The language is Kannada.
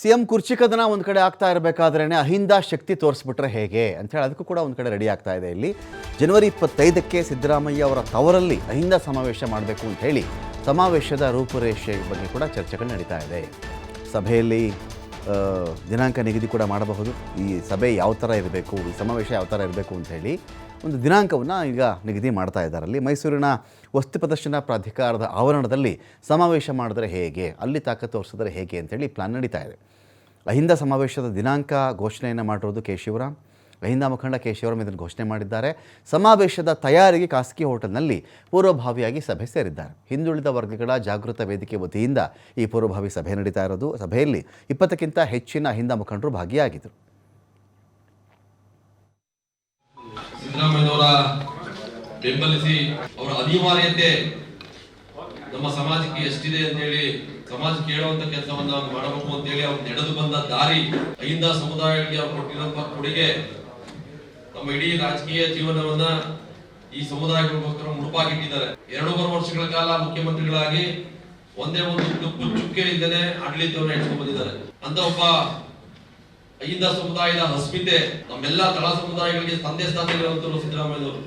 ಸಿಎಂ ಕುರ್ಚಿ ಕದನ ಒಂದು ಕಡೆ ಆಗ್ತಾ ಇರಬೇಕಾದ್ರೇ ಅಹಿಂದ ಶಕ್ತಿ ತೋರಿಸ್ಬಿಟ್ರೆ ಹೇಗೆ ಅಂತೇಳಿ ಅದಕ್ಕೂ ಕೂಡ ಒಂದು ಕಡೆ ರೆಡಿ ಆಗ್ತಾ ಇದೆ ಇಲ್ಲಿ. ಜನವರಿ ಇಪ್ಪತ್ತೈದಕ್ಕೆ ಸಿದ್ದರಾಮಯ್ಯ ಅವರ ತವರಲ್ಲಿ ಅಹಿಂದ ಸಮಾವೇಶ ಮಾಡಬೇಕು ಅಂತ ಹೇಳಿ ಸಮಾವೇಶದ ರೂಪುರೇಷೆ ಬಗ್ಗೆ ಕೂಡ ಚರ್ಚೆಗಳು ನಡೀತಾ ಇದೆ. ಸಭೆಯಲ್ಲಿ ದಿನಾಂಕ ನಿಗದಿ ಕೂಡ ಮಾಡಬಹುದು. ಈ ಸಭೆ ಯಾವ ಥರ ಇರಬೇಕು, ಈ ಸಮಾವೇಶ ಯಾವ ಥರ ಇರಬೇಕು ಅಂತ ಹೇಳಿ ಒಂದು ದಿನಾಂಕವನ್ನು ಈಗ ನಿಗದಿ ಮಾಡ್ತಾ ಇದ್ದಾರೆ ಅಲ್ಲಿ ಮೈಸೂರಿನ ವಸ್ತು ಪ್ರದರ್ಶನ ಪ್ರಾಧಿಕಾರದ ಆವರಣದಲ್ಲಿ ಸಮಾವೇಶ ಮಾಡಿದ್ರೆ ಹೇಗೆ? ಅಲ್ಲಿ ತಾಕತ್ತು ತೋರಿಸಿದ್ರೆ ಹೇಗೆ ಅಂತೇಳಿ ಪ್ಲಾನ್ ನಡೀತಾ ಇದೆ. ಅಹಿಂದ ಸಮಾವೇಶದ ದಿನಾಂಕ ಘೋಷಣೆಯನ್ನು ಮಾಡಿರೋದು ಕೆ ಶಿವರಾಮ್. ಅಹಿಂದ ಮುಖಂಡ ಕೆ ಶಿವರಾಮ್ ಇದನ್ನು ಘೋಷಣೆ ಮಾಡಿದ್ದಾರೆ. ಸಮಾವೇಶದ ತಯಾರಿಗೆ ಖಾಸಗಿ ಹೋಟೆಲ್ನಲ್ಲಿ ಪೂರ್ವಭಾವಿಯಾಗಿ ಸಭೆ ಸೇರಿದ್ದಾರೆ. ಹಿಂದುಳಿದ ವರ್ಗಗಳ ಜಾಗೃತ ವೇದಿಕೆ ವತಿಯಿಂದ ಈ ಪೂರ್ವಭಾವಿ ಸಭೆ ನಡೀತಾ ಇರೋದು. ಸಭೆಯಲ್ಲಿ ಇಪ್ಪತ್ತಕ್ಕಿಂತ ಹೆಚ್ಚಿನ ಅಹಿಂದ ಮುಖಂಡರು ಭಾಗಿಯಾಗಿದ್ದರು ಬೆಂಬಲಿಸಿ ಅವರ ಅನಿವಾರ್ಯತೆ ನಮ್ಮ ಸಮಾಜಕ್ಕೆ ಎಷ್ಟಿದೆ ಅಂತ ಹೇಳಿ ಸಮಾಜ ಕೇಳುವಂತ ಕೆಲಸವನ್ನ ಮಾಡಬೇಕು ಅಂತ ಹೇಳಿ ಅವ್ರು ನಡೆದು ಬಂದ ದಾರಿ ಅಹಿಂದ ಸಮುದಾಯಗಳಿಗೆ ಅವ್ರು ಕೊಟ್ಟಿರುವಂತ ಕೊಡುಗೆ ನಮ್ಮ ಇಡೀ ರಾಜಕೀಯ ಜೀವನವನ್ನ ಈ ಸಮುದಾಯಗಳಿಗೋಸ್ಕರ ಮುಡುಪಾಗಿಟ್ಟಿದ್ದಾರೆ. ಎರಡೂವರೆ ವರ್ಷಗಳ ಕಾಲ ಮುಖ್ಯಮಂತ್ರಿಗಳಾಗಿ ಒಂದೇ ಒಂದು ತುಪ್ಪು ಚುಕ್ಕೆ ಇಲ್ಲದೆ ಆಡಳಿತವನ್ನು ನಡೆಸ್ಕೊಂಡು ಬಂದಿದ್ದಾರೆ. ಅಂತ ಒಬ್ಬ ಅಹಿಂದ ಸಮುದಾಯದ ಹಸ್ಮಿತೆ ನಮ್ಮೆಲ್ಲ ತಳ ಸಮುದಾಯಗಳಿಗೆ ತಂದೆ ಸ್ಥಾನದಲ್ಲಿರುವಂತರು ಸಿದ್ದರಾಮಯ್ಯನವರು.